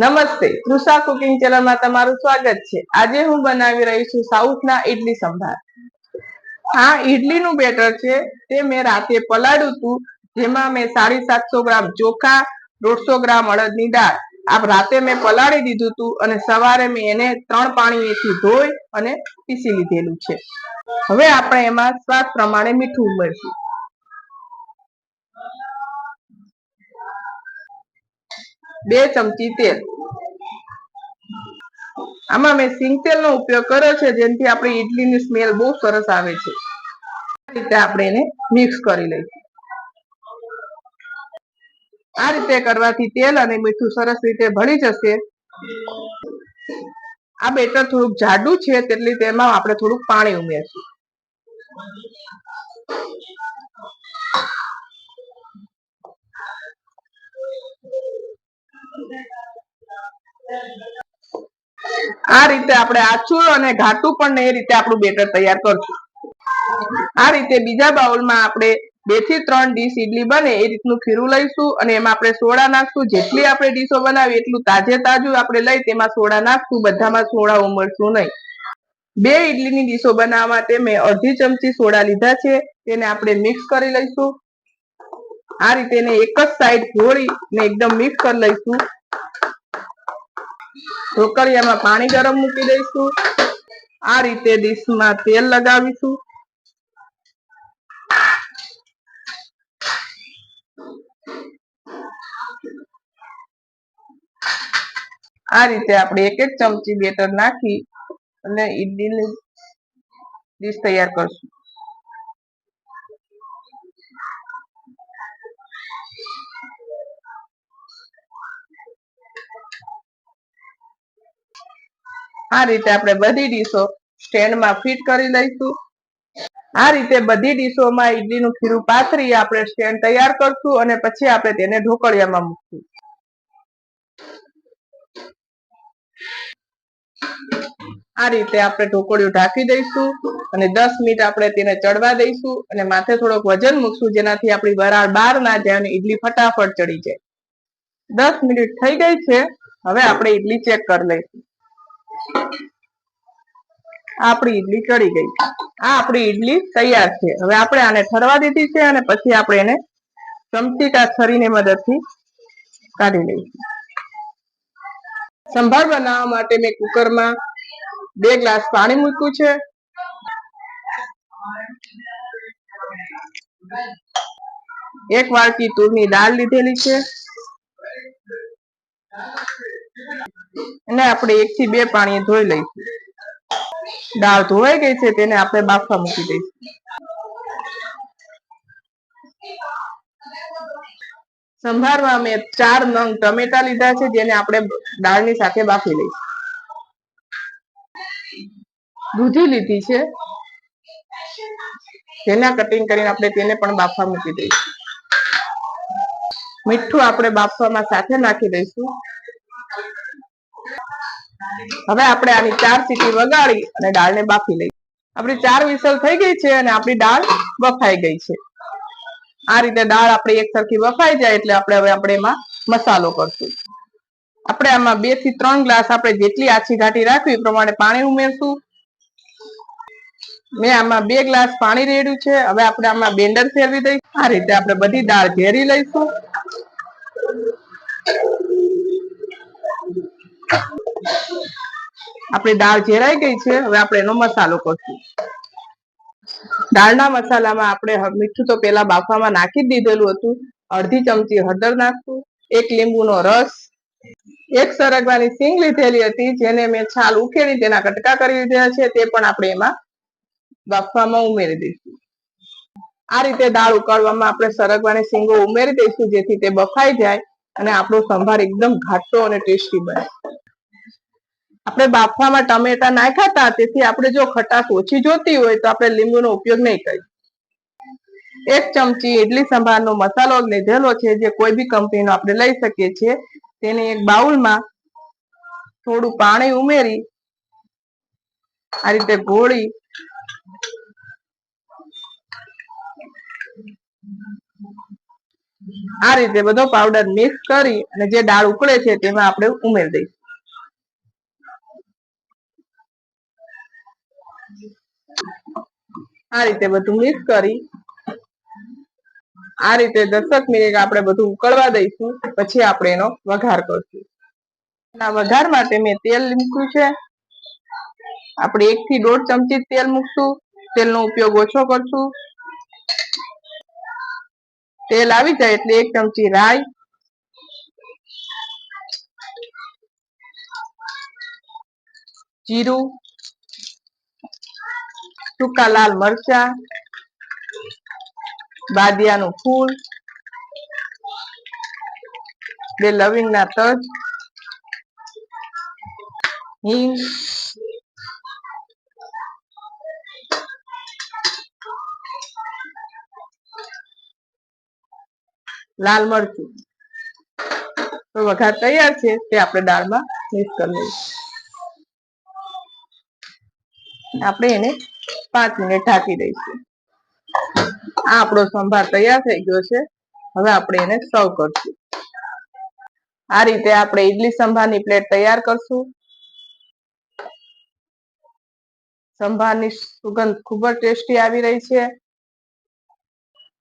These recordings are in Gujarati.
નમસ્તે તૃષા કુકિંગ ચેનલમાં તમારું સ્વાગત છે. આજે હું બનાવી રહી છું સાઉથના ઇડલી સંભાર. આ ઇડલીનું બેટર છે, તે મેં રાતે પલાળ્યું હતું, જેમાં મેં સાડી સાતસો ગ્રામ ચોખા, દોઢસો ગ્રામ અડદની દાળ. આ રાતે મેં પલાળી દીધું હતું અને સવારે મેં એને ત્રણ પાણીથી ધોઈ અને પીસી લીધેલું છે. હવે આપણે એમાં સ્વાદ પ્રમાણે મીઠું ઉમેરશું. બે ચમચી તેલ. આમાં મેં સિંગ તેલનો ઉપયોગ કર્યો છે, જેનાથી આપણી ઈડલીની સ્મેલ બહુ સરસ આવે છે. આ રીતે આપણે એને મિક્સ કરી લઈશું. આ રીતે કરવાથી તેલ અને મીઠું સરસ રીતે ભળી જશે. આ બેટર થોડુંક જાડું છે, તેટલી તેમાં આપણે થોડુંક પાણી ઉમેરશું. આ રીતે આપણે આછું અને ઘાટું પણ એ રીતે આપણું બેટર તૈયાર કરશું. આ રીતે બીજા બાઉલમાં આપણે બેથી ત્રણ ડીશ ઈડલી બને એ રીતનું ખીરું લઈશું અને એમાં આપણે સોડા નાખશું. જેટલી આપણે ડીશો બનાવી એટલું તાજે તાજું આપણે લઈ તેમાં સોડા નાખશું. બધામાં સોડા ઉમરશું નહીં. બે ઈડલીની ડીશો બનાવવા માટે મેં અડધી ચમચી સોડા લીધા છે. તેને આપણે મિક્સ કરી લઈશું. આ રીતે એક જ સાઈડ ઘોળી ને એકદમ મિક્સ કરી લઈશું. ઢોકળિયામાં પાણી ગરમ મૂકી દઈશું. આ રીતે ડીશમાં તેલ લગાવીશું. આ રીતે આપણે એક એક ચમચી બેટર નાખી અને ઈડલીની ડીશ તૈયાર કરશું. આ રીતે આપણે બધી ડીશો સ્ટેન્ડમાં ફિટ કરી લઈશું. આ રીતે બધી ડીશોમાં ઈડલીનું ખીરું પાથરી આપણે સ્ટેન્ડ તૈયાર કરશું અને પછી આપણે તેને ઢોકળિયામાં મૂકશું. આ રીતે આપણે ઢોકળિયું ઢાંકી દઈશું અને દસ મિનિટ આપણે તેને ચડવા દઈશું અને માથે થોડોક વજન મૂકશું જેનાથી આપણી વરાળ બહાર ના જાય અને ઈડલી ફટાફટ ચડી જાય. દસ મિનિટ થઈ ગઈ છે. હવે આપણે ઈડલી ચેક કરી લઈશું. આપણી ઈડલી ચડી ગઈ. આ આપણી ઈડલી તૈયાર છે. હવે આપણે આને ઠરવા દીધી છે અને પછી આપણે એને ચમચીકા છરીની મદદથી કાઢી લઈશું. સંભાર બનાવવા માટે મેં કુકરમાં બે ગ્લાસ પાણી મૂક્યું છે. એક વાટકી તુરની દાળ લીધેલી છે. અને આપણે એક થી બે પાણી ધોઈ લઈશું. દાળ ધોવાઈ ગઈ છે તેને આપણે બાફવા મૂકી દઈશું. સંભારમાં મેં ચાર નંગ ટમેટા લીધા છે જેને આપણે દાળની સાથે બાફી લઈશું. દૂધી લીધી છે. તેના કટિંગ કરીને આપણે તેને પણ બાફવા મૂકી દઈશું. મીઠું આપણે બાફવામાં સાથે નાખી દઈશું. હવે આપણે આની ચાર સીટી વગાડી અને દાળને બાફી લઈશું આપણી ચાર વિસલ થઈ ગઈ છે અને આપણી દાળ બફાઈ ગઈ છે. આ રીતે દાળ આપણે એક સરખી બફાઈ જાય એટલે આપણે હવે આપણે એમાં મસાલો કરશું. આપણે આમાં બેથી ત્રણ ગ્લાસ આપણે જેટલી આછી ઘાટી રાખવી એ પ્રમાણે પાણી ઉમેરશું. મેં આમાં બે ગ્લાસ પાણી રેડ્યું છે. હવે આપણે આમાં બેન્ડર ફેરવી દઈશું. આ રીતે આપણે બધી દાળ ઘેરી લઈશું. આપણી દાળ ઝેરાઈ ગઈ છે, હવે આપણે એનો મસાલો કરશું. દાળના મસાલામાં આપણે મીઠું તો પેલા બાફવામાં નાખી જ દીધેલું હતું. અડધી ચમચી હળદર નાખશું, એક લીંબુનો રસ, એક સરગવાની સિંગ લીધેલી હતી, જેને મેં છાલ ઉખેડી તેના કટકા કરી લીધેલા છે, તે પણ આપણે એમાં બાફવામાં ઉમેરી દઈશું. આ રીતે દાળ ઉકાળવામાં આપણે સરગવાની સિંગો ઉમેરી દઈશું, જેથી તે બફાઈ જાય અને આપણો સંભાર એકદમ ઘાટો અને ટેસ્ટી બને. આપણે બાફવામાં ટમેટા નાખ્યા તેથી આપણે જો ખટાશ ઓછી જોતી હોય તો આપણે લીંબુનો ઉપયોગ નહીં કરીએ. એક ચમચી ઇડલી સંભારનો મસાલો લીધેલો છે, જે કોઈ બી કંપનીનો આપણે લઈ શકીએ છીએ. તેને એક બાઉલમાં થોડું પાણી ઉમેરી, આ રીતે ગોળી આ રીતે બધો પાવડર મિક્સ કરી અને જે દાળ ઉકળે છે તેમાં આપણે ઉમેરી દઈશું. આ રીતે બધું મિક્સ કરી. આ રીતે દસક મિનિટ આપણે બધું ઉકળવા દઈશું, પછી આપણે એનો વઘાર કરશું. વઘાર માટે મેં તેલ મૂક્યું છે. આપણે એક થી દોઢ ચમચી તેલ મૂકશું. તેલનો ઉપયોગ ઓછો કરશું. તેલ આવી જાય એટલે એક ચમચી રાઈ. જીરું. સૂકા લાલ મરચા, બાદિયાનું ફૂલ, બે લવિંગના તજ, હિંગ, લાલ મરચું. તો વઘાર તૈયાર છે તે આપણે દાળમાં મિક્સ કરી લઈશું. આપણે એને પાંચ મિનિટ ઢાંકી દઈશું આ આપણો સંભાર તૈયાર થઈ ગયો છે. હવે આપણે એને સર્વ કરશું. આ રીતે આપણે ઈડલી સંભારની પ્લેટ તૈયાર કરશું. સંભારની સુગંધ ખૂબ જ ટેસ્ટી આવી રહી છે.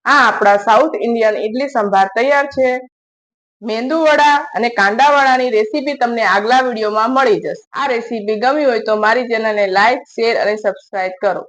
આ આપણા સાઉથ ઇન્ડિયન ઈડલી સંભાર તૈયાર છે. મેંદુ વડા અને કાંદા વડાની રેસીપી તમને આગલા વિડીયોમાં મળી જશે. આ રેસીપી ગમી હોય તો મારી ચેનલને લાઈક, શેર અને સબસ્ક્રાઇબ કરો.